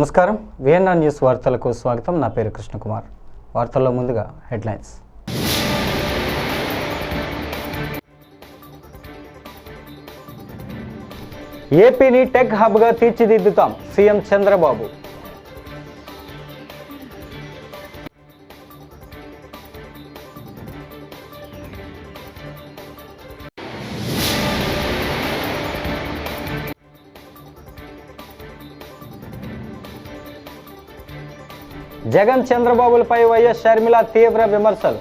నమస్కారం. VNR news వార్తలకు స్వాగతం. నా పేరు కృష్ణకుమార్. వార్తల్లో ముందుగా హెడ్లైన్స్. ఏపీని టెక్ హబ్గా తీర్చిదిద్దుతాం సీఎం చంద్రబాబు. జగన్ చంద్రబాబులపై వైఎస్ షర్మిల తీవ్ర విమర్శలు.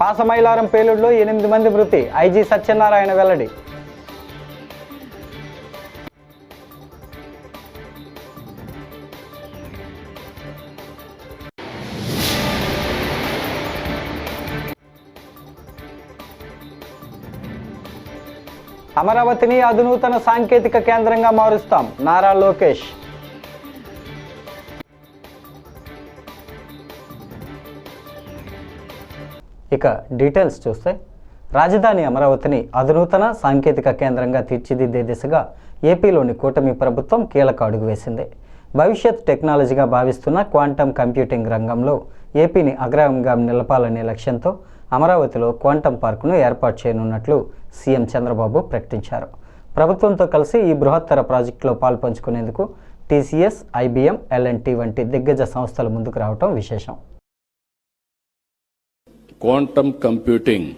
పాసమైలారం పేలుడులో ఎనిమిది మంది మృతి. ఐజీ సత్యనారాయణ వెల్లడి. అమరావతిని అధునూతన సాంకేతిక కేంద్రంగా మారుస్తాం. నారా లోకేష్. ఇక డీటెయిల్స్ చూస్తే రాజధాని అమరావతిని అధునూతన సాంకేతిక కేంద్రంగా తీర్చిదిద్దే దిశగా ఏపీలోని కూటమి ప్రభుత్వం కీలక అడుగు వేసింది. భవిష్యత్ టెక్నాలజీగా భావిస్తున్న క్వాంటమ్ కంప్యూటింగ్ రంగంలో ఏపీని అగ్రగామిగా నిలపాలనే లక్ష్యంతో అమరావతిలో క్వాంటం పార్కును ఏర్పాటు చేయనున్నట్లు సీఎం చంద్రబాబు ప్రకటించారు. ప్రభుత్వంతో కలిసి ఈ బృహత్తర ప్రాజెక్టులో పాల్పంచుకునేందుకు టీసీఎస్ ఐబీఎం టీ వంటి దిగ్గజ సంస్థలు ముందుకు రావటం విశేషం. Quantum computing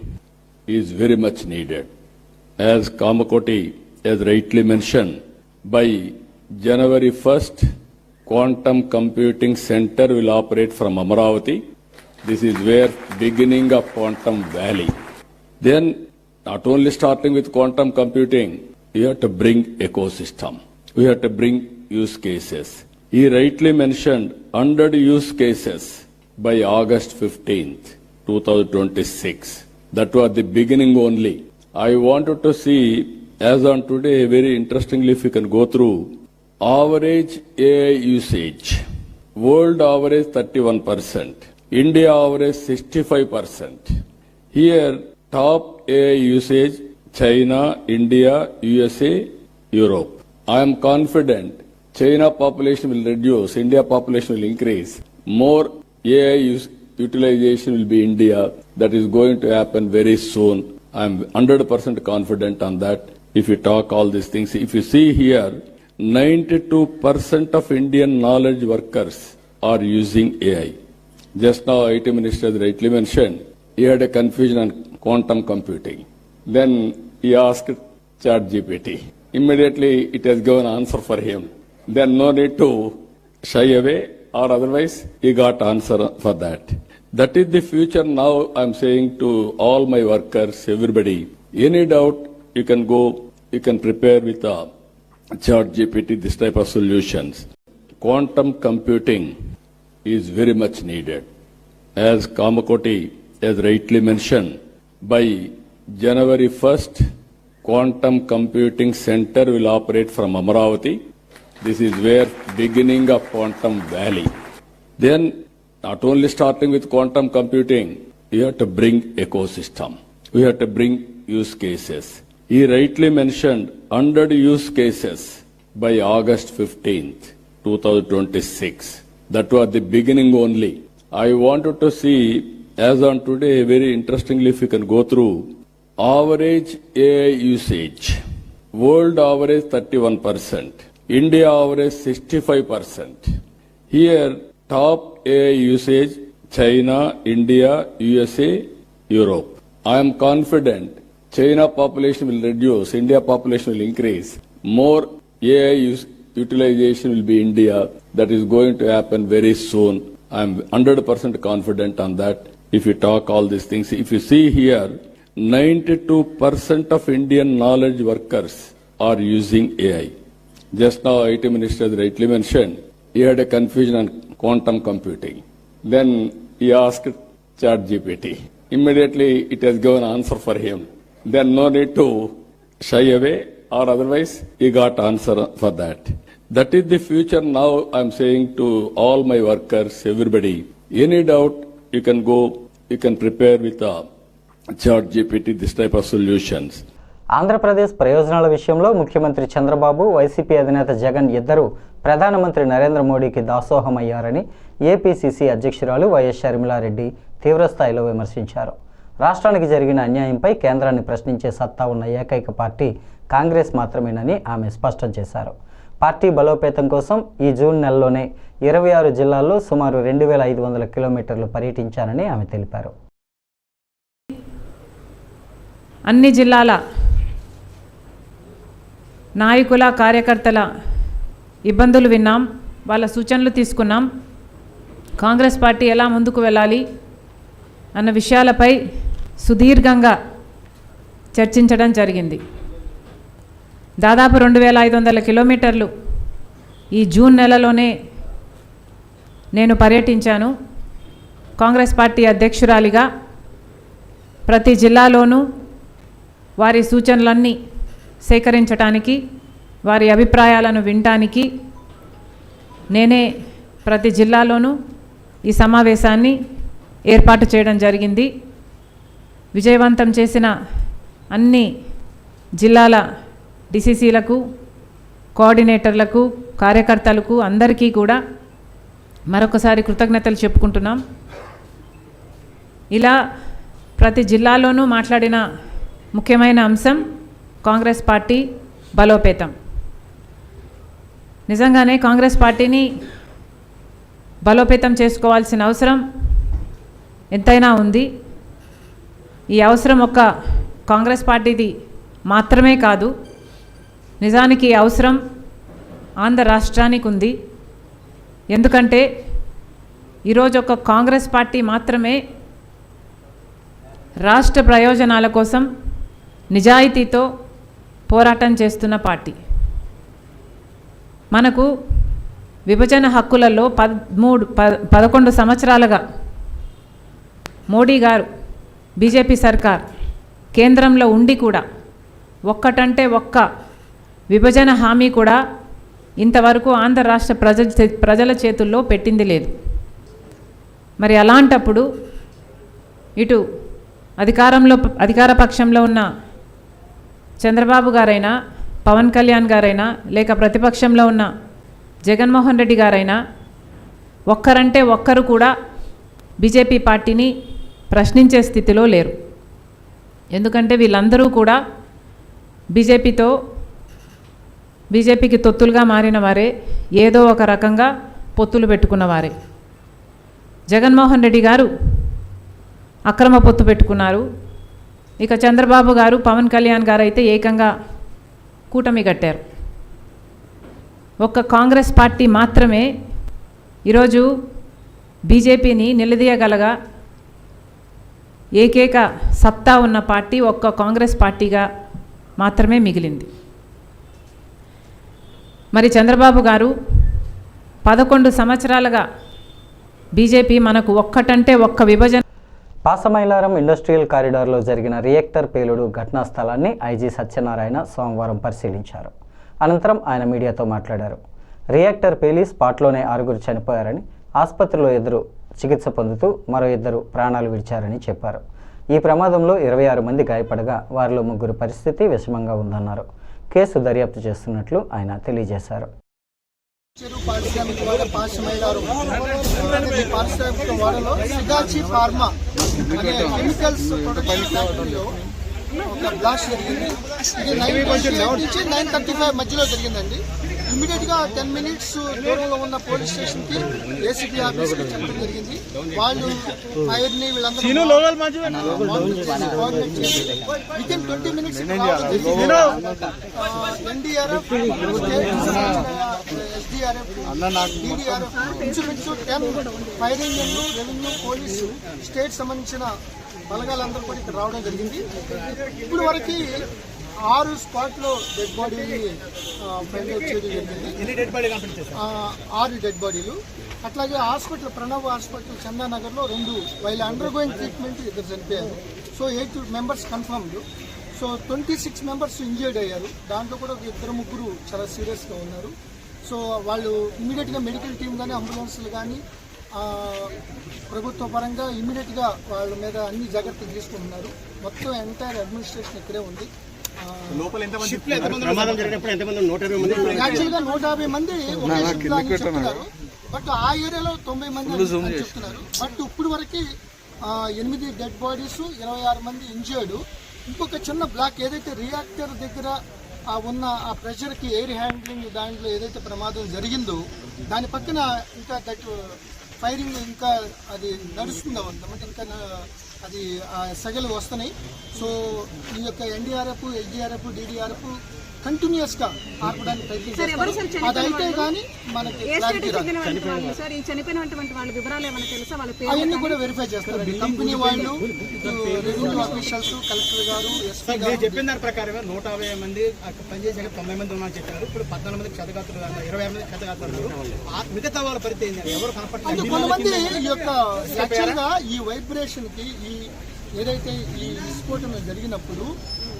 is very much needed. As Kamakoti as rightly mention by January first quantum computing centre will operate from Amaravati This is where beginning of Quantum Valley. Then, not only starting with quantum computing, you have to bring ecosystem. We have to bring use cases. He rightly mentioned 100 use cases by August 15th, 2026. That was the beginning only. I wanted to see, as on today, very interestingly, if you can go through average AI usage. World average 31%. India average 65%. Here, top AI usage, China, India, USA, Europe. I am confident China population will reduce, India population will increase. More AI use, utilization will be India. That is going to happen very soon. I am 100% confident on that. If you talk all these things, if you see here, 92% of Indian knowledge workers are using AI. Just now, IT Minister rightly mentioned, he had a confusion on quantum computing. Then he asked ChatGPT. Immediately, it has given answer for him. Then no need to shy away, or otherwise, he got answer for that. That is the future now I'm saying to all my workers, everybody. Any doubt, you can go, you can prepare with uh, a chat GPT, this type of solutions. Quantum computing is very much needed. As Kamakoti has rightly mentioned, by January 1st, Quantum Computing Center will operate from Amaravati. This is where beginning of Quantum Valley. Then, not only starting with quantum computing, you have to bring ecosystem. We have to bring use cases. He rightly mentioned 100 use cases by August 15th, 2026. That was the beginning only. I wanted to see, as on today, very interestingly, if you can go through average AI usage. World average 31%. India average 65%. Here, top AI usage, China, India, USA, Europe. I am confident China population will reduce, India population will increase. More AI use, utilization will be India. That is going to happen very soon. I am 100% confident on that. If you talk all these things, if you see here, 92% of Indian knowledge workers are using AI. Just now, IT Minister rightly mentioned, he had a confusion on quantum computing. Then he asked ChatGPT. Immediately, it has given answer for him. Then no need to shy away, or otherwise, he got answer for that. That is the future now I'm saying to all my workers, everybody. Any doubt, you can go, you can prepare with a chat GPT, this type of solutions. Andhra Pradesh ప్రయోజనాల విషయంలో ముఖ్యమంత్రి Chandrababu YCP అధినేత జగన్ ఇద్దరు ప్రధానమంత్రి నరేంద్ర మోడీకి దాసోహమయ్యారని APCC అధ్యక్షురాలు YS Sharmila Reddy తీవ్రస్థాయిలో విమర్శించారు రాష్ట్రానికి జరిగిన అన్యాయంపై కేంద్రాన్ని ప్రశ్నించే సత్తా ఉన్న ఏకైక పార్టీ కాంగ్రెస్ మాత్రమేనని ఆమె స్పష్టం చేశారు. పార్టీ బలోపేతం కోసం ఈ జూన్ నెలలోనే ఇరవై ఆరు జిల్లాల్లో సుమారు రెండు వేల ఐదు వందల కిలోమీటర్లు పర్యటించానని ఆమె తెలిపారు. అన్ని జిల్లాల నాయకుల కార్యకర్తల ఇబ్బందులు విన్నాం వాళ్ళ సూచనలు తీసుకున్నాం. కాంగ్రెస్ పార్టీ ఎలా ముందుకు వెళ్ళాలి? అన్న విషయాలపై సుదీర్ఘంగా చర్చించడం జరిగింది. దాదాపు రెండు వేల ఐదు వందల కిలోమీటర్లు ఈ జూన్ నెలలోనే నేను పర్యటించాను. కాంగ్రెస్ పార్టీ అధ్యక్షురాలిగా ప్రతి జిల్లాలోనూ వారి సూచనలన్నీ సేకరించటానికి వారి అభిప్రాయాలను వినటానికి నేనే ప్రతి జిల్లాలోనూ ఈ సమావేశాన్ని ఏర్పాటు చేయడం జరిగింది. విజయవంతం చేసిన అన్ని జిల్లాల డిసిసిలకు కోఆర్డినేటర్లకు కార్యకర్తలకు అందరికీ కూడా మరొకసారి కృతజ్ఞతలు చెప్పుకుంటున్నాం. ఇలా ప్రతి జిల్లాలోనూ మాట్లాడిన ముఖ్యమైన అంశం కాంగ్రెస్ పార్టీ బలోపేతం. నిజంగానే కాంగ్రెస్ పార్టీని బలోపేతం చేసుకోవాల్సిన అవసరం ఎంతైనా ఉంది. ఈ అవసరం ఒక కాంగ్రెస్ పార్టీది మాత్రమే కాదు. నిజానికి అవసరం ఆంధ్ర రాష్ట్రానికి ఉంది. ఎందుకంటే ఈరోజు ఒక కాంగ్రెస్ పార్టీ మాత్రమే రాష్ట్ర ప్రయోజనాల కోసం నిజాయితీతో పోరాటం చేస్తున్న పార్టీ. మనకు విభజన హక్కులలో పదమూడు ప పదకొండు సంవత్సరాలుగా మోడీ గారు బీజేపీ సర్కార్ కేంద్రంలో ఉండి కూడా ఒక్కటంటే ఒక్క విభజన హామీ కూడా ఇంతవరకు ఆంధ్ర రాష్ట్ర ప్రజ ప్రజల చేతుల్లో పెట్టింది లేదు. మరి అలాంటప్పుడు ఇటు అధికారంలో అధికార పక్షంలో ఉన్న చంద్రబాబు గారైనా పవన్ కళ్యాణ్ గారైనా లేక ప్రతిపక్షంలో ఉన్న జగన్మోహన్ రెడ్డి గారైనా ఒక్కరంటే ఒక్కరు కూడా బీజేపీ పార్టీని ప్రశ్నించే స్థితిలో లేరు. ఎందుకంటే వీళ్ళందరూ కూడా బీజేపీతో బీజేపీకి తొత్తులుగా మారిన వారే ఏదో ఒక రకంగా పొత్తులు పెట్టుకున్నవారే జగన్మోహన్ రెడ్డి గారు అక్రమ పొత్తు పెట్టుకున్నారు. ఇక చంద్రబాబు గారు పవన్ కళ్యాణ్ గారు అయితే ఏకంగా కూటమి కట్టారు. ఒక్క కాంగ్రెస్ పార్టీ మాత్రమే ఈరోజు బీజేపీని నిలదీయగలగా ఏకైక సత్తా ఉన్న పార్టీ ఒక్క కాంగ్రెస్ పార్టీగా మాత్రమే మిగిలింది. మరి చంద్రబాబు గారు పదకొండు సంవత్సరాలుగా బీజేపీ మనకు ఒక్కటంటే ఒక్క విభజన పాసమైలారం ఇండస్ట్రియల్ కారిడార్లో జరిగిన రియాక్టర్ పేలుడు ఘటనా స్థలాన్ని ఐజీ సత్యనారాయణ సోమవారం పరిశీలించారు. అనంతరం ఆయన మీడియాతో మాట్లాడారు. రియాక్టర్ పేలి స్పాట్లోనే ఆరుగురు చనిపోయారని ఆసుపత్రిలో ఎదురు చికిత్స పొందుతూ మరో ఇద్దరు ప్రాణాలు విడిచారని చెప్పారు. ఈ ప్రమాదంలో ఇరవై ఆరు మంది గాయపడగా వారిలో ముగ్గురు పరిస్థితి విషమంగా ఉందన్నారు. కేసు దర్యాప్తు చేస్తున్నట్లు ఆయన తెలియజేశారు. చెరు పారిశ్రామిక వాడ ఈ పారిశ్రామిక వాడలో సిగాచి ఫార్మా అనే కెమికల్స్ ప్రొడక్షన్ ఫ్యాక్టరీలో ఒక బ్లాస్ట్ జరిగింది ఇది నైన్ నుంచి నైన్ థర్టీ ఫైవ్ మధ్యలో జరిగిందండి. ఇమీడియట్గా టెన్ మినిట్స్ దూరంలో ఉన్న పోలీస్ స్టేషన్కి ఏసీపీ ఆఫీస్ చెప్పడం జరిగింది. వాళ్ళు ఫైర్ని వీళ్ళందరూ with in twenty minutes NDRF SDRF DDRF ఇంచుమించు టెన్ ఫైర్ ఇంజన్లు రెవెన్యూ పోలీసు స్టేట్ సంబంధించిన బలగాలందరూ కూడా ఇక్కడ రావడం జరిగింది. ఇప్పుడు వరకు ఆరు స్పాట్లో డెడ్ బాడీని ఫైండ్ అవుట్ చేయడం జరిగింది ఆ, ఆరు డెడ్ బాడీలు అట్లాగే హాస్పిటల్ ప్రణవ్ హాస్పిటల్ చందానగర్లో రెండు. వైల్ అండర్ గోయింగ్ ట్రీట్మెంట్ ఇద్దరు చనిపోయారు. So eight members confirmed so twenty six members injured అయ్యారు. దాంట్లో కూడా ఒక ఇద్దరు ముగ్గురు చాలా సీరియస్గా ఉన్నారు. సో వాళ్ళు ఇమీడియట్గా మెడికల్ టీం కానీ అంబులెన్స్లు కానీ ప్రభుత్వ పరంగా ఇమీడియట్గా వాళ్ళ మీద అన్ని జాగ్రత్తలు తీసుకుంటున్నారు. మొత్తం ఎంటైర్ అడ్మినిస్ట్రేషన్ ఇక్కడే ఉంది. యాక్చువల్గా నూట యాభై మంది చెప్తున్నారు. బట్ ఆ ఏరియాలో తొంభై మంది చెప్తున్నారు. బట్ ఇప్పుడు వరకు ఎనిమిది డెడ్ బాడీస్ ఇరవై ఆరు మంది ఇంజర్డ్ ఇంకొక చిన్న బ్లాక్ ఏదైతే రియాక్టర్ దగ్గర ఆ ఉన్న ఆ ప్రెషర్కి ఎయిర్ హ్యాండ్లింగ్ దాంట్లో ఏదైతే ప్రమాదం జరిగిందో దాని పక్కన ఇంకా దట్ ఫైరింగ్ ఇంకా అది నడుస్తుంది అన్నమాట ఇంకా అది ఆ సెగలు వస్తున్నాయి. సో ఈ యొక్క ఎన్డీఆర్ఎఫ్ ఎస్డీఆర్ఎఫ్ డీడీఆర్ఎఫ్ కంటిన్యూస్గా ఆపడానికి సార్, ఎవరు సార్ ప్రయత్నిస్తారు అది అయితే కానీ మనకి ఏ క్లారిటీ స్టేట్కి రాదు. చెందినటువంటి వాళ్ళు సార్? ఈ చనిపోయినటువంటి వాళ్ళ వివరాలు ఏమైనా తెలుసా? వాళ్ళ పేరు అవన్నీ కూడా వెరిఫై చేస్తారు. కంపెనీ వాళ్ళు రెవెన్యూ ఆఫీషియల్స్ కలెక్టర్ గారు ఎస్పీ మీరు గారు. చెప్పిన దాని ప్రకారం నూట యాభై మంది అక్కడ పనిచేసాక తొంభై మంది ఉన్నారని చెప్పారు. ఇప్పుడు పద్నాలుగు మంది క్షతగాత్రులు ఇరవై మంది క్షతగాత్రులు మిగతా వాళ్ళ పరిస్థితి ఏంటి? ఎవరు కొంతమంది ఈ యొక్క ఈ వైబ్రేషన్కి ఈ ఏదైతే ఈ విస్ఫోటనం జరిగినప్పుడు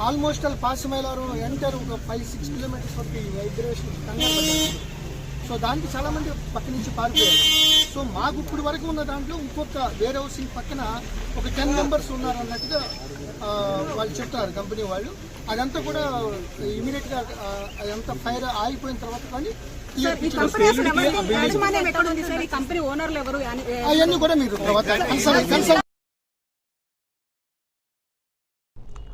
ఆల్మోస్ట్ ఆల్ పాసమైలారం ఎంటర్ ఒక ఫైవ్ సిక్స్ కిలోమీటర్స్ వరకు ఈ వైబ్రేషన్ సో దానికి చాలా మంది పక్క నుంచి పారిపోయారు. సో మాకు ఇప్పుడు వరకు ఉన్న దాంట్లో ఇంకొక వేర్ హౌసింగ్ పక్కన ఒక టెన్ మెంబర్స్ ఉన్నారు అన్నట్టుగా వాళ్ళు చెప్తున్నారు కంపెనీ వాళ్ళు. అదంతా కూడా ఇమీడియట్గా ఆ, అదంతా ఫైర్ ఆగిపోయిన తర్వాత కానీ అవన్నీ కూడా మీరు తర్వాత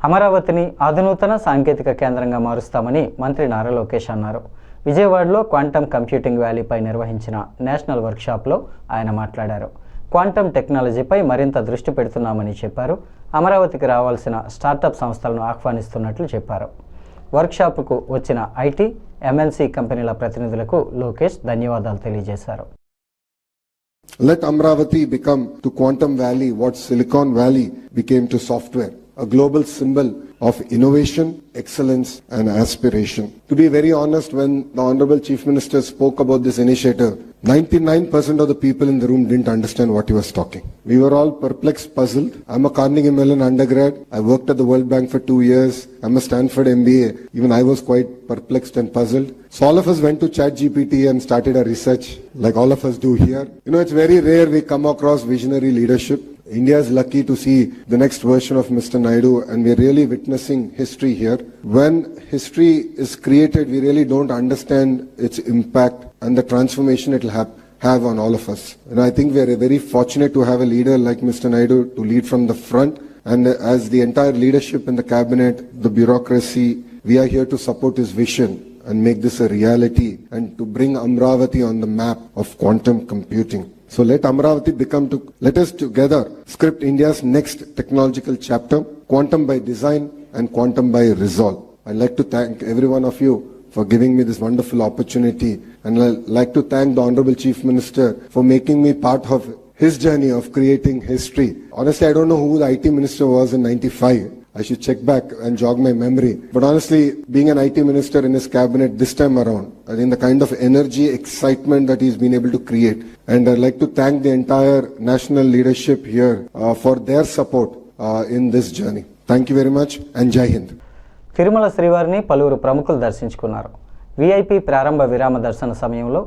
అమరావతిని అధునూతన సాంకేతిక కేంద్రంగా మారుస్తామని మంత్రి నారా లోకేష్ అన్నారు. విజయవాడలో క్వాంటమ్ కంప్యూటింగ్ వ్యాలీపై నిర్వహించిన నేషనల్ వర్క్షాప్లో ఆయన మాట్లాడారు. క్వాంటమ్ టెక్నాలజీపై మరింత దృష్టి పెడుతున్నామని చెప్పారు. అమరావతికి రావాల్సిన స్టార్టప్ సంస్థలను ఆహ్వానిస్తున్నట్లు చెప్పారు. వర్క్షాప్కు వచ్చిన ఐటీ ఎంఎన్సీ కంపెనీల ప్రతినిధులకు లోకేష్ ధన్యవాదాలు తెలియజేశారు. Let Amravati become to Quantum Valley what Silicon Valley became to software, a global symbol of innovation, excellence, and aspiration. To be very honest, when the Honorable Chief Minister spoke about this initiative, 99% of the people in the room didn't understand what he was talking. We were all perplexed, puzzled. I'm a Carnegie Mellon undergrad. I worked at the World Bank for two years. I'm a Stanford MBA. Even I was quite perplexed and puzzled. So all of us went to ChatGPT and started our research, like all of us do here. You know, it's very rare we come across visionary leadership. India is lucky to see the next version of Mr. Naidu, and we're really witnessing history here. When history is created, we really don't understand its impact and the transformation it will have have on all of us. And I think we are very fortunate to have a leader like Mr. Naidu to lead from the front. And as the entire leadership in the cabinet, the bureaucracy, we are here to support his vision and make this a reality and to bring Amravati on the map of quantum computing. So let Amravati become to, let us together script India's next technological chapter, quantum by design and quantum by resolve. I'd like to thank every one of you for giving me this wonderful opportunity. And I'd like to thank the Honorable Chief Minister for making me part of his journey of creating history. Honestly, I don't know who the IT minister was in 95. I should check back and jog my memory. But honestly, being an IT minister in his cabinet this time around, I think the kind of energy, excitement that he's been able to create. And I'd like to thank the entire national leadership here uh, for their support uh, in this journey. Thank you very much and Jai Hind. Tirumala శ్రీవారిని పలువురు ప్రముఖులు దర్శించుకున్నారు VIP ప్రారంభ విరామ దర్శన సమయంలో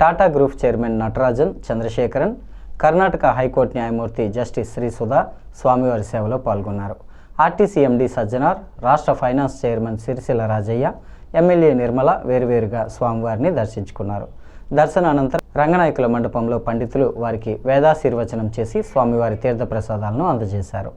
Tata group chairman Natarajan Chandrasekaran Karnataka high court న్యాయమూర్తి justice Shri Sudha స్వామివారి సేవలో పాల్గొన్నారు ఆర్టీసీ ఎండీ సజ్జనార్ రాష్ట్ర finance chairman Sircilla Rajaiah MLA Nirmala వేరువేరుగా స్వామివారిని దర్శించుకున్నారు. దర్శన అనంతరం రంగనాయకుల మండపంలో పండితులు వారికి వేదాశీర్వచనం చేసి స్వామివారి తీర్థప్రసాదాలను అందజేశారు.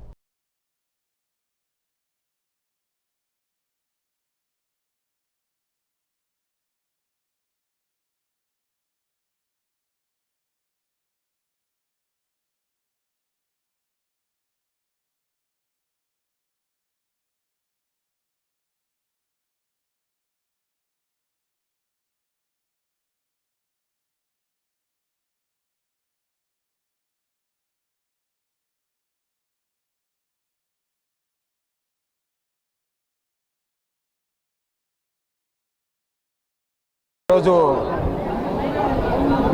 రోజు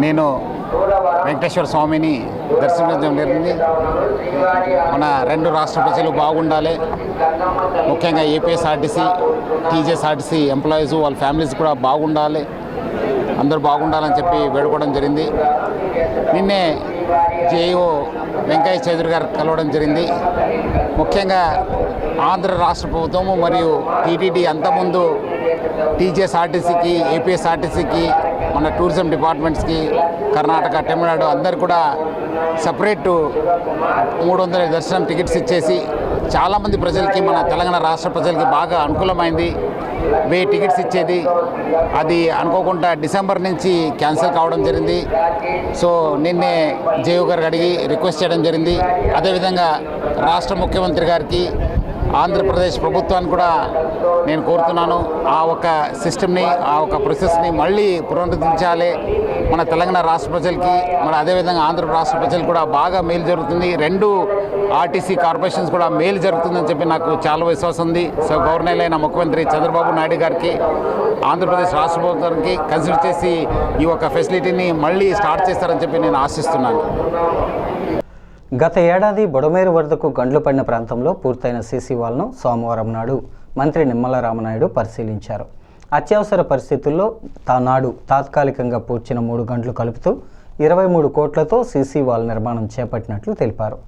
నేను వెంకటేశ్వర స్వామిని దర్శించడం జరిగింది. మన రెండు రాష్ట్ర ప్రజలు బాగుండాలి. ముఖ్యంగా ఏపీఎస్ఆర్టీసీ టీజేఎస్ఆర్టీసీ ఎంప్లాయీస్ వాళ్ళ ఫ్యామిలీస్ కూడా బాగుండాలి. అందరూ బాగుండాలని చెప్పి వేడుకోవడం జరిగింది. నిన్నే జేఈఓ వెంకయ్య చౌదరి గారు కలవడం జరిగింది. ముఖ్యంగా ఆంధ్ర రాష్ట్ర ప్రభుత్వము మరియు టీటీడీ అంతకుముందు టీజీఎస్ఆర్టీసీకి ఏపీఎస్ఆర్టీసీకి మన టూరిజం డిపార్ట్మెంట్స్కి కర్ణాటక తమిళనాడు అందరు కూడా సపరేట్ మూడు వందల దర్శనం టికెట్స్ ఇచ్చేసి చాలామంది ప్రజలకి మన తెలంగాణ రాష్ట్ర ప్రజలకి బాగా అనుకూలమైంది. వెయ్యి టికెట్స్ ఇచ్చేది. అది అనుకోకుండా డిసెంబర్ నుంచి క్యాన్సిల్ కావడం జరిగింది. సో నిన్నే జేయు గారికి అడిగి రిక్వెస్ట్ చేయడం జరిగింది. అదేవిధంగా రాష్ట్ర ముఖ్యమంత్రి గారికి ఆంధ్రప్రదేశ్ ప్రభుత్వాన్ని కూడా నేను కోరుతున్నాను. ఆ ఒక సిస్టమ్ని ఆ ఒక ప్రాసెస్ని మళ్ళీ పునరుద్ధరించాలి. మన తెలంగాణ రాష్ట్ర ప్రజలకి మన అదేవిధంగా ఆంధ్ర రాష్ట్ర ప్రజలు కూడా బాగా మేలు జరుగుతుంది. రెండు ఆర్టీసీ కార్పొరేషన్స్ కూడా మేలు జరుగుతుందని చెప్పి నాకు చాలా విశ్వాసం ఉంది. సో గవర్నర్ అయిన ముఖ్యమంత్రి చంద్రబాబు నాయుడు గారికి ఆంధ్రప్రదేశ్ రాష్ట్ర ప్రభుత్వానికి కన్సిడర్ చేసి ఈ ఒక ఫెసిలిటీని మళ్ళీ స్టార్ట్ చేస్తారని చెప్పి నేను ఆశిస్తున్నాను. గత ఏడాది బుడమేరు వరదకు గండ్లు పడిన ప్రాంతంలో పూర్తయిన సీసీ వాల్ను సోమవారం నాడు మంత్రి నిమ్మల రామనాయుడు పరిశీలించారు. అత్యవసర పరిస్థితుల్లో తానాడు తాత్కాలికంగా పూడ్చిన మూడు గంటలు కలుపుతూ ఇరవై మూడు కోట్లతో సీసీ వాల్ నిర్మాణం చేపట్టినట్లు తెలిపారు.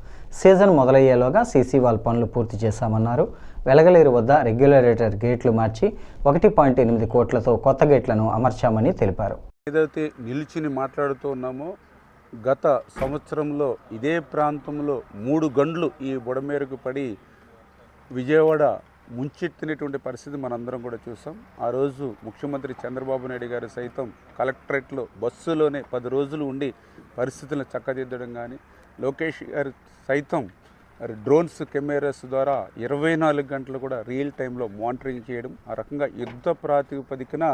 సీజన్ మొదలయ్యేలోగా సీసీ వాల్ పనులు పూర్తి చేశామన్నారు. వెలగలేరు వద్ద రెగ్యులేటర్ గేట్లు మార్చి ఒకటి పాయింట్ ఎనిమిది కోట్లతో కొత్త గేట్లను అమర్చామని తెలిపారు. ఏదైతే నిలిచిని మాట్లాడుతూ ఉన్నామో గత సంవత్సరంలో ఇదే ప్రాంతంలో మూడు గండ్లు ఈ బుడమేరకు పడి విజయవాడ ముంచెత్తినటువంటి పరిస్థితి మనందరం కూడా చూసాం. ఆ రోజు ముఖ్యమంత్రి చంద్రబాబు నాయుడు గారు సైతం కలెక్టరేట్లో బస్సులోనే పది రోజులు ఉండి పరిస్థితులను చక్కదిద్దడం కానీ లోకేష్ గారు సైతం డ్రోన్స్ కెమెరాస్ ద్వారా ఇరవై నాలుగు గంటలు కూడా రియల్ టైంలో మానిటరింగ్ చేయడం ఆ రకంగా యుద్ధ ప్రాతిపదికన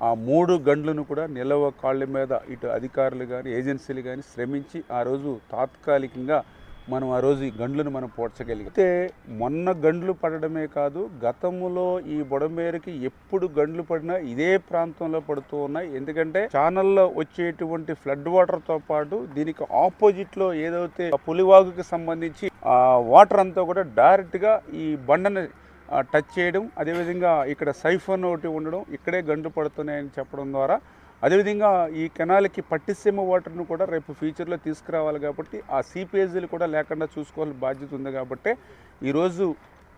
ఆ మూడు గండ్లను కూడా నిలవ కాళ్ళ మీద ఇటు అధికారులు కానీ ఏజెన్సీలు కానీ శ్రమించి ఆ రోజు తాత్కాలికంగా మనం ఆ రోజు ఈ గండ్లను మనం పోడ్చగలిగితే మొన్న గండ్లు పడడమే కాదు గతంలో ఈ బుడమేరుకి ఎప్పుడు గండ్లు పడినా ఇదే ప్రాంతంలో పడుతూ ఉన్నాయి. ఎందుకంటే ఛానల్లో వచ్చేటువంటి ఫ్లడ్ వాటర్తో పాటు దీనికి ఆపోజిట్లో ఏదైతే పులివాగుకి సంబంధించి ఆ వాటర్ అంతా కూడా డైరెక్ట్గా ఈ బండని టచ్ చేయడం అదేవిధంగా ఇక్కడ సైఫోన్ ఒకటి ఉండడం ఇక్కడే గండ్లు పడుతున్నాయని చెప్పడం ద్వారా అదేవిధంగా ఈ కెనాల్కి పట్టిసీమ వాటర్ను కూడా రేపు ఫ్యూచర్లో తీసుకురావాలి కాబట్టి ఆ సీపేజీలు కూడా లేకుండా చూసుకోవాల్సిన బాధ్యత ఉంది కాబట్టి ఈరోజు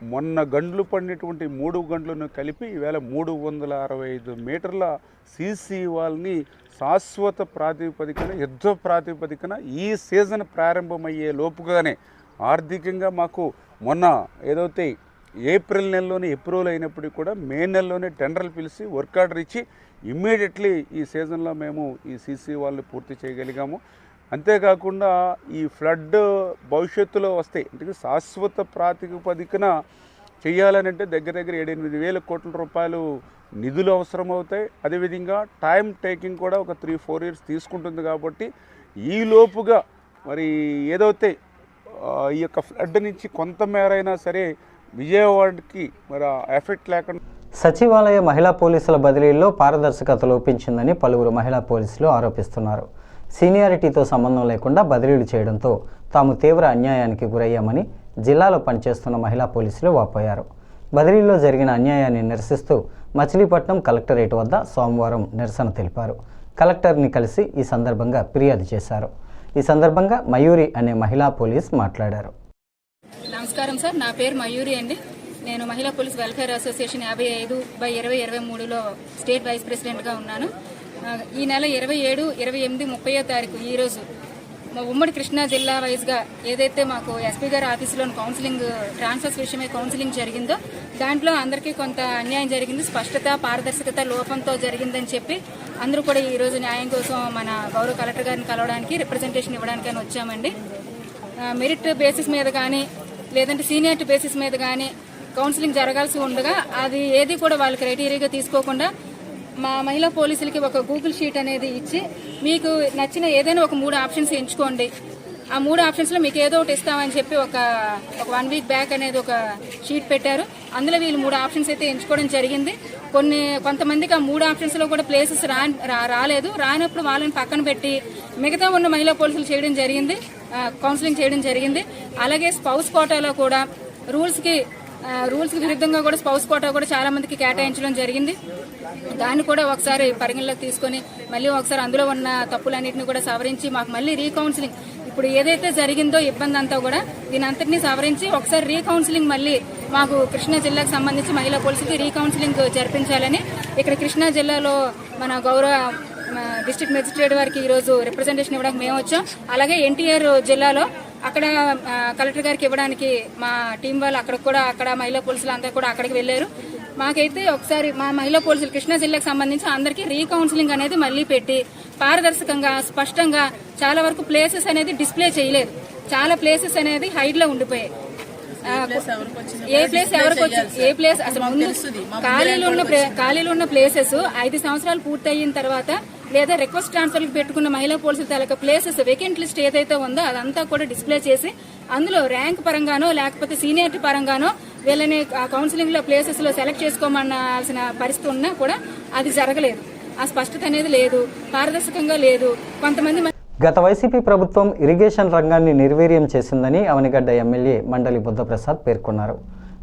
మొన్న గండ్లు పడినటువంటి మూడు గంటలను కలిపి ఈవేళ మూడు వందల అరవై ఐదు మీటర్ల సీసీ వాల్ని శాశ్వత ప్రాతిపదికన యుద్ధ ప్రాతిపదికన ఈ సీజన్ ప్రారంభమయ్యే లోపుగానే ఆర్థికంగా మాకు మొన్న ఏదైతే ఏప్రిల్ నెలలోనే అప్రూవల్ అయినప్పటికీ కూడా మే నెలలోనే టెండర్లు పిలిచి వర్క్ ఆర్డర్ ఇచ్చి ఇమ్మీడియట్లీ ఈ సీజన్లో మేము ఈ సీసీ వాళ్ళు పూర్తి చేయగలిగాము. అంతేకాకుండా ఈ ఫ్లడ్ భవిష్యత్తులో వస్తాయి. అంటే శాశ్వత ప్రాతిపదికన చేయాలనంటే దగ్గర దగ్గర ఏడెనిమిది వేల కోట్ల రూపాయలు నిధులు అవసరం అవుతాయి అదేవిధంగా టైం టేకింగ్ కూడా ఒక త్రీ ఫోర్ ఇయర్స్ తీసుకుంటుంది కాబట్టి ఈ లోపుగా మరి ఏదైతే ఈ యొక్క ఫ్లడ్ నుంచి కొంతమేరైనా సరే విజయవాడకి మరి ఎఫెక్ట్ లేకుండా సచివాలయ మహిళా పోలీసుల బదిలీల్లో పారదర్శకత లోపించిందని పలువురు మహిళా పోలీసులు ఆరోపిస్తున్నారు. సీనియారిటీతో సంబంధం లేకుండా బదిలీలు చేయడంతో తాము తీవ్ర అన్యాయానికి గురయ్యామని జిల్లాలో పనిచేస్తున్న మహిళా పోలీసులు వాపోయారు. బదిలీలో జరిగిన అన్యాయాన్ని నిరసిస్తూ మచిలీపట్నం కలెక్టరేట్ వద్ద సోమవారం నిరసన తెలిపారు. కలెక్టర్ని కలిసి ఈ సందర్భంగా ఫిర్యాదు చేశారు. ఈ సందర్భంగా మయూరి అనే మహిళా పోలీస్ మాట్లాడారు. నమస్కారం సార్. నా పేరు మయూరి అండి. నేను మహిళా పోలీస్ వెల్ఫేర్ అసోసియేషన్ యాభై ఐదు బై ఇరవై ఇరవై మూడులో స్టేట్ వైస్ ప్రెసిడెంట్గా ఉన్నాను. ఈ నెల ఇరవై ఏడు ఇరవై ఎనిమిది ముప్పయో తారీఖు ఈ రోజు మా ఉమ్మడి కృష్ణా జిల్లా వైజ్గా ఏదైతే మాకు ఎస్పీ గారి ఆఫీసులో కౌన్సిలింగ్ ట్రాన్స్ఫర్స్ విషయమై కౌన్సిలింగ్ జరిగిందో దాంట్లో అందరికీ కొంత అన్యాయం జరిగింది. స్పష్టత పారదర్శకత లోపంతో జరిగిందని చెప్పి అందరూ కూడా ఈ రోజు న్యాయం కోసం మన గౌరవ కలెక్టర్ గారిని కలవడానికి రిప్రజెంటేషన్ ఇవ్వడానికి వచ్చామండి. మెరిట్ బేసిస్ మీద కానీ లేదంటే సీనియారిటీ బేసిస్ మీద కానీ కౌన్సిలింగ్ జరగాల్సి ఉండగా అది ఏది కూడా వాళ్ళు క్రైటీరియాగా తీసుకోకుండా మా మహిళా పోలీసులకి ఒక గూగుల్ షీట్ అనేది ఇచ్చి మీకు నచ్చిన ఏదైనా ఒక మూడు ఆప్షన్స్ ఎంచుకోండి. ఆ మూడు ఆప్షన్స్లో మీకు ఏదో ఒకటి ఇస్తామని చెప్పి ఒక ఒక వన్ వీక్ బ్యాక్ అనేది ఒక షీట్ పెట్టారు. అందులో వీళ్ళు మూడు ఆప్షన్స్ అయితే ఎంచుకోవడం జరిగింది. కొన్ని కొంతమందికి ఆ మూడు ఆప్షన్స్లో కూడా ప్లేసెస్ రా రాలేదు. రానప్పుడు వాళ్ళని పక్కన పెట్టి మిగతా ఉన్న మహిళా పోలీసులు చేయడం జరిగింది. కౌన్సిలింగ్ చేయడం జరిగింది. అలాగే స్పౌస్ కోటాలో కూడా రూల్స్కి రూల్స్కి విరుద్ధంగా కూడా స్పౌస్ కోటా కూడా చాలా మందికి కేటాయించడం జరిగింది. దాన్ని కూడా ఒకసారి పరిగణలోకి తీసుకొని మళ్ళీ ఒకసారి అందులో ఉన్న తప్పులన్నింటినీ కూడా సవరించి మాకు మళ్ళీ రీకౌన్సిలింగ్ ఇప్పుడు ఏదైతే జరిగిందో ఇబ్బంది అంతా కూడా దీని అంతటినీ సవరించి ఒకసారి రీకౌన్సిలింగ్ మళ్ళీ మాకు కృష్ణా జిల్లాకు సంబంధించి మహిళా పోలీసులకి రీకౌన్సిలింగ్ జరిపించాలని ఇక్కడ కృష్ణా జిల్లాలో మన గౌరవ డిస్ట్రిక్ట్ మెజిస్ట్రేట్ వారికి ఈరోజు రిప్రజెంటేషన్ ఇవ్వడానికి మేము వచ్చాం. అలాగే ఎన్టీఆర్ జిల్లాలో అక్కడ కలెక్టర్ గారికి ఇవ్వడానికి మా టీం వాళ్ళు అక్కడ కూడా అక్కడ మహిళా పోలీసులు అందరూ కూడా అక్కడికి వెళ్ళారు. మాకైతే ఒకసారి మా మహిళా పోలీసులు కృష్ణా జిల్లాకు సంబంధించి అందరికీ రీకౌన్సిలింగ్ అనేది మళ్ళీ పెట్టి పారదర్శకంగా స్పష్టంగా చాలా వరకు ప్లేసెస్ అనేది డిస్ప్లే చేయలేదు. చాలా ప్లేసెస్ అనేది హైడ్లో ఉండిపోయాయి. ఏ ప్లేస్ ఎవరికి వచ్చి ఏ ప్లేస్ అసలు ఖాళీలు ఉన్న ఖాళీలు ఉన్న ప్లేసెస్ ఐదు సంవత్సరాలు పూర్తి అయిన తర్వాత లేదా రిక్వెస్ట్ ట్రాన్స్ఫర్ పెట్టుకున్న మహిళా పోలీసుల తాలూకా ప్లేసెస్ వేకెంట్ లిస్ట్ ఏదైతే ఉందో అదంతా కూడా డిస్ప్లే చేసి అందులో ర్యాంక్ పరంగానో లేకపోతే సీనియారిటీ పరంగానో వీళ్ళని కౌన్సిలింగ్లో ప్లేసెస్లో సెలెక్ట్ చేసుకోమనాల్సిన పరిస్థితి ఉన్నా కూడా అది జరగలేదు. ఆ స్పష్టత అనేది లేదు పారదర్శకంగా లేదు. కొంతమంది గత వైసీపీ ప్రభుత్వం ఇరిగేషన్ రంగాన్ని నిర్వీర్యం చేసిందని అవనిగడ్డ ఎమ్మెల్యే మండలి బుద్ధప్రసాద్ పేర్కొన్నారు.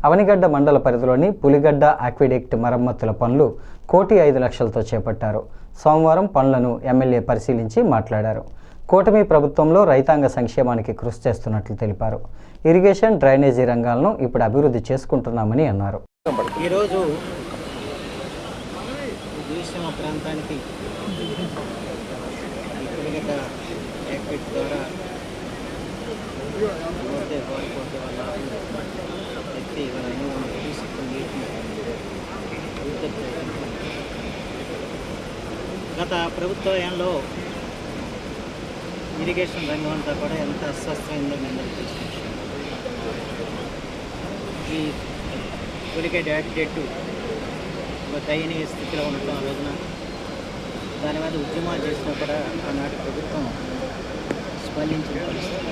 అవనిగడ్డ మండల పరిధిలోని పులిగడ్డ ఆక్విడెక్ట్ మరమ్మతుల పనులు కోటి ఐదు లక్షలతో చేపట్టారు. సోమవారం పనులను ఎమ్మెల్యే పరిశీలించి మాట్లాడారు. కూటమి ప్రభుత్వంలో రైతాంగ సంక్షేమానికి కృషి చేస్తున్నట్లు తెలిపారు. ఇరిగేషన్ డ్రైనేజీ రంగాలను ఇప్పుడు అభివృద్ధి చేసుకుంటున్నామని అన్నారు. ఈరోజు ప్రాంతానికి ద్వారా పోతే వాళ్ళ ఇవన్నీ తీసుకుని గత ప్రభుత్వ ఇరిగేషన్ రంగం అంతా కూడా ఎంత అస్వస్థమైందో మేము అందరికీ ఈ పొలికేట్ యాక్టిడెట్ ఒక దయనీయ స్థితిలో ఉండటం ఆ రోజున దాని మీద ఉద్యమాలు చేసినా కూడా ఆనాటి ప్రభుత్వం స్పందించిన పరిస్థితి.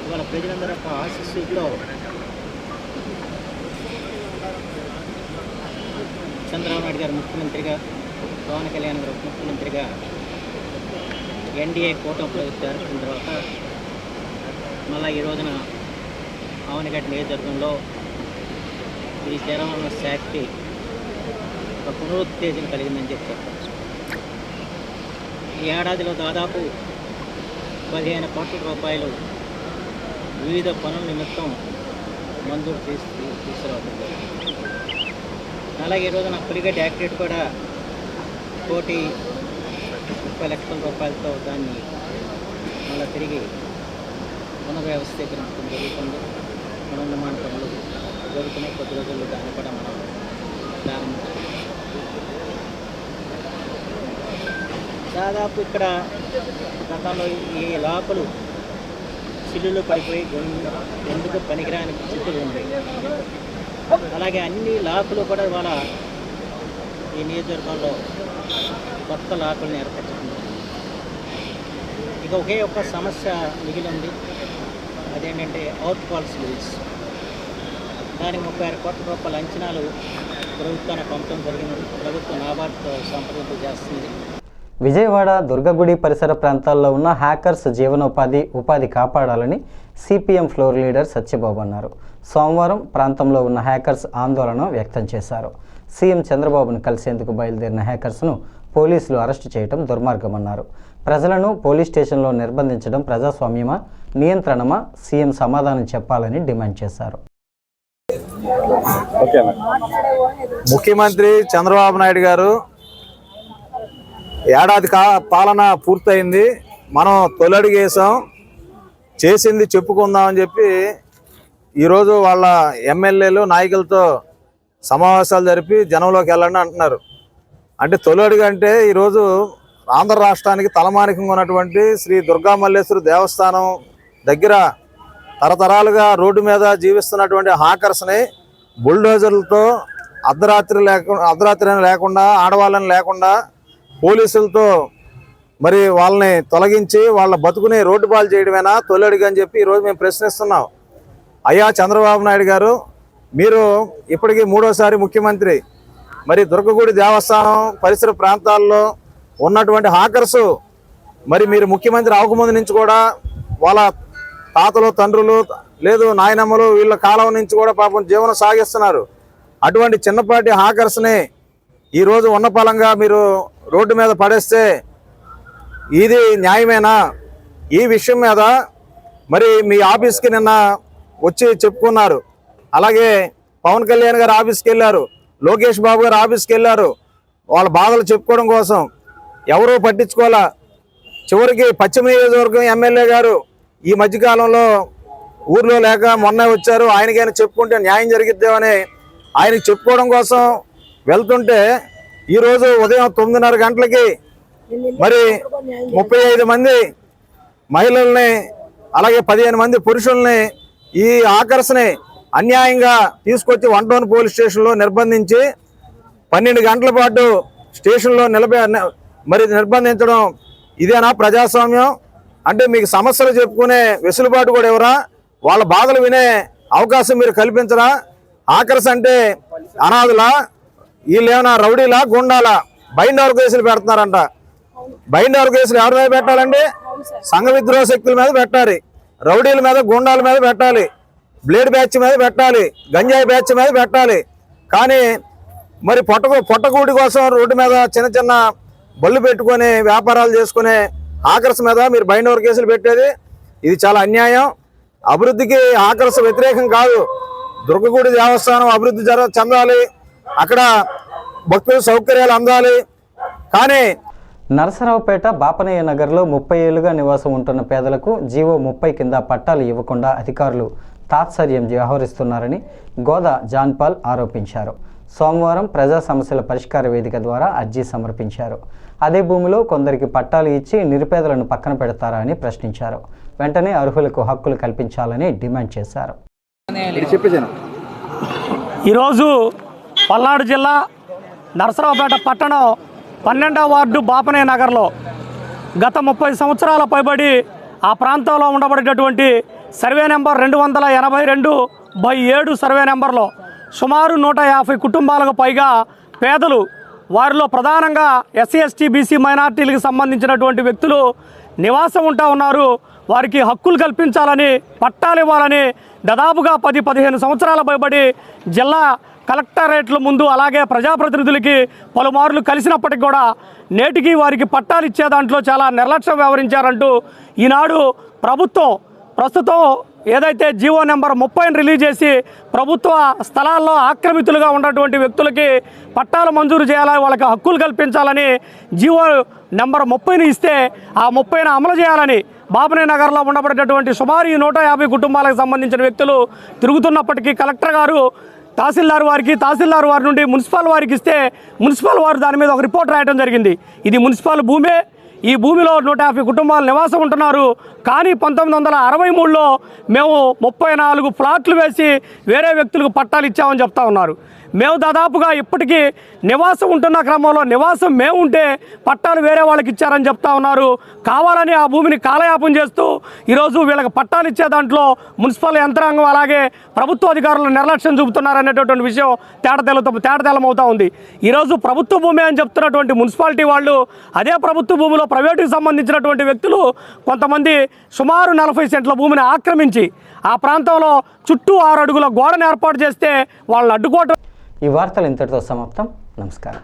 ఇవాళ ప్రజలందరూ ఒక ఆశీస్సులో చంద్రబాబు నాయుడు గారు ముఖ్యమంత్రిగా పవన్ కళ్యాణ్ గారు ముఖ్యమంత్రిగా ఎన్డీఏ కూటమి ప్రభుత్వం ఏర్పడిన తర్వాత మళ్ళీ ఈ రోజున ఆవనగడ్డ నియోజకవర్గంలో ఈ జనవన శాఖకి ఒక పునరుత్తేజం కలిగిందని చెప్పి చెప్పచ్చు ఈ ఏడాదిలో దాదాపు పదిహేను కోట్ల రూపాయలు వివిధ పనుల నిమిత్తం మంజూరు చేసి తీసుకురావడం జరిగింది. అలాగే ఈ రోజున పులిగడ్డ యాక్టివేట్ కూడా కోటి ముప్పై లక్షల రూపాయలతో దాన్ని మళ్ళీ తిరిగి పునర్వ్యవస్థీకరించడం జరుగుతుంది. పునర్నిర్మాణ పనులు జరుగుతున్నాయి. కొద్ది రోజుల్లో దాన్ని కూడా మనం ప్రారంభించాలి దాదాపు ఇక్కడ గతంలో ఈ లోపలు చిల్లులు పడిపోయి ఎందుకు పనికిరాని స్థితులు ఉంది. అలాగే అన్ని లాకులు కూడా ఇవాళ ఈ నియోజకవర్గంలో కొత్త లాకులను ఏర్పరచుకుంది ఇక ఒకే ఒక్క సమస్య మిగిలింది. అదేంటంటే అవుట్ ఫాల్స్ బిల్స్ దానికి ముప్పై ఆరు కోట్ల రూపాయల అంచనాలు ప్రభుత్వానికి పంపడం జరిగింది. ప్రభుత్వం నాబార్డ్తో సంప్రదింపు చేస్తుంది. విజయవాడ దుర్గగుడి పరిసర ప్రాంతాల్లో ఉన్న హ్యాకర్స్ జీవనోపాధి ఉపాధి కాపాడాలని సిపిఎం ఫ్లోర్ లీడర్ సత్యబాబు అన్నారు. సోమవారం ప్రాంతంలో ఉన్న హ్యాకర్స్ ఆందోళన వ్యక్తం చేశారు. సీఎం చంద్రబాబును కలిసేందుకు బయలుదేరిన హ్యాకర్స్ను పోలీసులు అరెస్టు చేయడం దుర్మార్గమన్నారు. ప్రజలను పోలీస్ స్టేషన్లో నిర్బంధించడం ప్రజాస్వామ్యమా నియంత్రణమా? సీఎం సమాధానం చెప్పాలని డిమాండ్ చేశారు. ముఖ్యమంత్రి చంద్రబాబు నాయుడు గారు ఏడాది కా పాలన పూర్తయింది. మనం తొలడుగు వేసాం చేసింది చెప్పుకుందామని చెప్పి ఈరోజు వాళ్ళ ఎమ్మెల్యేలు నాయకులతో సమావేశాలు జరిపి జనంలోకి వెళ్ళండి అంటున్నారు. అంటే తొలడుగు అంటే ఈరోజు ఆంధ్ర రాష్ట్రానికి తలమానికంగా ఉన్నటువంటి శ్రీ దుర్గామల్లేశ్వర దేవస్థానం దగ్గర తరతరాలుగా రోడ్డు మీద జీవిస్తున్నటువంటి హాకర్స్ని బుల్డోజర్లతో అర్ధరాత్రి లేకుండా అర్ధరాత్రి అని లేకుండా ఆడవాళ్ళని లేకుండా పోలీసులతో మరి వాళ్ళని తొలగించి వాళ్ళ బతుకుని రోడ్డు పాలు చేయడమేనా తొలడుగు అని చెప్పి ఈరోజు మేము ప్రశ్నిస్తున్నాం. అయ్యా చంద్రబాబు నాయుడు గారు మీరు ఇప్పటికీ మూడోసారి ముఖ్యమంత్రి మరి దుర్గగుడి దేవస్థానం పరిసర ప్రాంతాల్లో ఉన్నటువంటి హాకర్స్ మరి మీరు ముఖ్యమంత్రి అవకముందు నుంచి కూడా వాళ్ళ తాతలు తండ్రులు లేదు నాయనమ్మలు వీళ్ళ కాలం నుంచి కూడా పాపం జీవనం సాగిస్తున్నారు. అటువంటి చిన్నపాటి హాకర్స్ని ఈరోజు ఉన్నపాలంగా మీరు రోడ్డు మీద పడేస్తే ఇది న్యాయమేనా? ఈ విషయం మీద మరి మీ ఆఫీస్కి నిన్న వచ్చి చెప్పుకున్నారు. అలాగే పవన్ కళ్యాణ్ గారు ఆఫీస్కి వెళ్ళారు. లోకేష్ బాబు గారు ఆఫీస్కి వెళ్ళారు. వాళ్ళ బాధలు చెప్పుకోవడం కోసం ఎవరూ పట్టించుకోవాలా? చివరికి పశ్చిమ నియోజకవర్గం ఎమ్మెల్యే గారు ఈ మధ్యకాలంలో ఊర్లో లేక మొన్న వచ్చారు. ఆయనకైనా చెప్పుకుంటే న్యాయం జరిగిద్దామని ఆయనకి చెప్పుకోవడం కోసం వెళ్తుంటే ఈరోజు ఉదయం తొమ్మిదిన్నర గంటలకి మరి ముప్పై ఐదు మంది మహిళల్ని అలాగే పదిహేను మంది పురుషుల్ని ఈ ఆకర్షణ అన్యాయంగా తీసుకొచ్చి వన్ టౌన్ పోలీస్ స్టేషన్లో నిర్బంధించి పన్నెండు గంటల పాటు స్టేషన్లో నిలబె మరి నిర్బంధించడం ఇదేనా ప్రజాస్వామ్యం? అంటే మీకు సమస్యలు చెప్పుకునే వెసులుబాటు కూడా ఎవరా? వాళ్ళ బాధలు వినే అవకాశం మీరు కల్పించరా? ఆకర్ష అంటే అనాథులా? వీళ్ళు ఏమైనా రౌడీలా గుండాలా? బైండ్ ఓవర్ కేసులు పెడుతున్నారంట. బైండ్ ఓవర్ కేసులు ఎవరి మీద పెట్టాలండి? సంఘ విద్రోహ శక్తుల మీద పెట్టాలి. రౌడీల మీద గుండాల మీద పెట్టాలి. బ్లేడ్ బ్యాచ్ మీద పెట్టాలి గంజాయి బ్యాచ్ మీద పెట్టాలి. కానీ మరి పొట్ట పొట్టకూటి కోసం రోడ్డు మీద చిన్న చిన్న బళ్ళు పెట్టుకొని వ్యాపారాలు చేసుకునే ఆకర్ష మీద మీరు బైండ్ కేసులు పెట్టేది ఇది చాలా అన్యాయం. అభివృద్ధికి ఆకర్ష వ్యతిరేకం కాదు. దుర్గగూడి దేవస్థానం అభివృద్ధి జర చెందాలి. అక్కడ భక్తులు సౌకర్యాలు అందాలి. కానీ నరసరావుపేట బాపనయ్య నగర్లో ముప్పై ఏళ్ళుగా నివాసం ఉంటున్న పేదలకు జీవో ముప్పై కింద పట్టాలు ఇవ్వకుండా అధికారులు తాత్సర్యం వ్యవహరిస్తున్నారని గోదా జాన్పాల్ ఆరోపించారు. సోమవారం ప్రజా సమస్యల పరిష్కార వేదిక ద్వారా అర్జీ సమర్పించారు. అదే భూమిలో కొందరికి పట్టాలు ఇచ్చి నిరుపేదలను పక్కన పెడతారా అని ప్రశ్నించారు. వెంటనే అర్హులకు హక్కులు కల్పించాలని డిమాండ్ చేశారు. ఈరోజు పల్నాడు జిల్లా నరసరావుపేట పట్టణం పన్నెండవ వార్డు బాపనే నగర్లో గత ముప్పై సంవత్సరాల పైబడి ఆ ప్రాంతంలో ఉండబడేటటువంటి సర్వే నెంబర్ రెండు వందల ఎనభై రెండు బై ఏడు సర్వే నెంబర్లో సుమారు నూట యాభై కుటుంబాలకు పైగా పేదలు వారిలో ప్రధానంగా ఎస్సీ ఎస్టీ బీసీ మైనార్టీలకు సంబంధించినటువంటి వ్యక్తులు నివాసం ఉంటా ఉన్నారు. వారికి హక్కులు కల్పించాలని పట్టాలు ఇవ్వాలని దాదాపుగా పది పదిహేను సంవత్సరాల పైబడి జిల్లా కలెక్టరేట్ల ముందు అలాగే ప్రజాప్రతినిధులకి పలుమార్లు కలిసినప్పటికి కూడా నేటికి వారికి పట్టాలు ఇచ్చే దాంట్లో చాలా నిర్లక్ష్యం వ్యవహరించారంటూ ఈనాడు ప్రభుత్వం ప్రస్తుతం ఏదైతే జీవో నెంబర్ ముప్పైని రిలీజ్ చేసి ప్రభుత్వ స్థలాల్లో ఆక్రమితులుగా ఉన్నటువంటి వ్యక్తులకి పట్టాలు మంజూరు చేయాలని వాళ్ళకి హక్కులు కల్పించాలని జీవో నెంబర్ ముప్పైని ఇస్తే ఆ ముప్పైని అమలు చేయాలని బాబునే నగర్లో ఉండబడేటటువంటి సుమారు ఈ నూట యాభై కుటుంబాలకు సంబంధించిన వ్యక్తులు తిరుగుతున్నప్పటికీ కలెక్టర్ గారు తహసీల్దార్ వారికి తహసీల్దార్ వారి నుండి మున్సిపల్ వారికి ఇస్తే మున్సిపల్ వారు దాని మీద ఒక రిపోర్ట్ రాయడం జరిగింది. ఇది మున్సిపల్ భూమే ఈ భూమిలో నూట యాభై కుటుంబాలు నివాసం ఉంటున్నారు. కానీ పంతొమ్మిది వందల అరవై మూడులో మేము ముప్పై నాలుగు ప్లాట్లు వేసి వేరే వ్యక్తులకు పట్టాలు ఇచ్చామని చెప్తా ఉన్నారు. మేము దాదాపుగా ఇప్పటికీ నివాసం ఉంటున్న క్రమంలో నివాసం మేము ఉంటే పట్టాలు వేరే వాళ్ళకి ఇచ్చారని చెప్తా ఉన్నారు. కావాలని ఆ భూమిని కాలయాపం చేస్తూ ఈరోజు వీళ్ళకి పట్టాలు ఇచ్చే దాంట్లో మున్సిపల్ యంత్రాంగం అలాగే ప్రభుత్వ అధికారులు నిర్లక్ష్యం చూపుతున్నారనేటటువంటి విషయం తేటతెలతో తేడతెలమవుతా ఉంది. ఈరోజు ప్రభుత్వ భూమి అని చెప్తున్నటువంటి మున్సిపాలిటీ వాళ్ళు అదే ప్రభుత్వ భూమిలో ప్రైవేటుకి సంబంధించినటువంటి వ్యక్తులు కొంతమంది సుమారు నలభై సెంట్ల భూమిని ఆక్రమించి ఆ ప్రాంతంలో చుట్టూ ఆరు అడుగుల గోడను ఏర్పాటు చేస్తే వాళ్ళని అడ్డుకోవటం. ఈ వార్తలు ఇంతటితో సమాప్తం. నమస్కారం.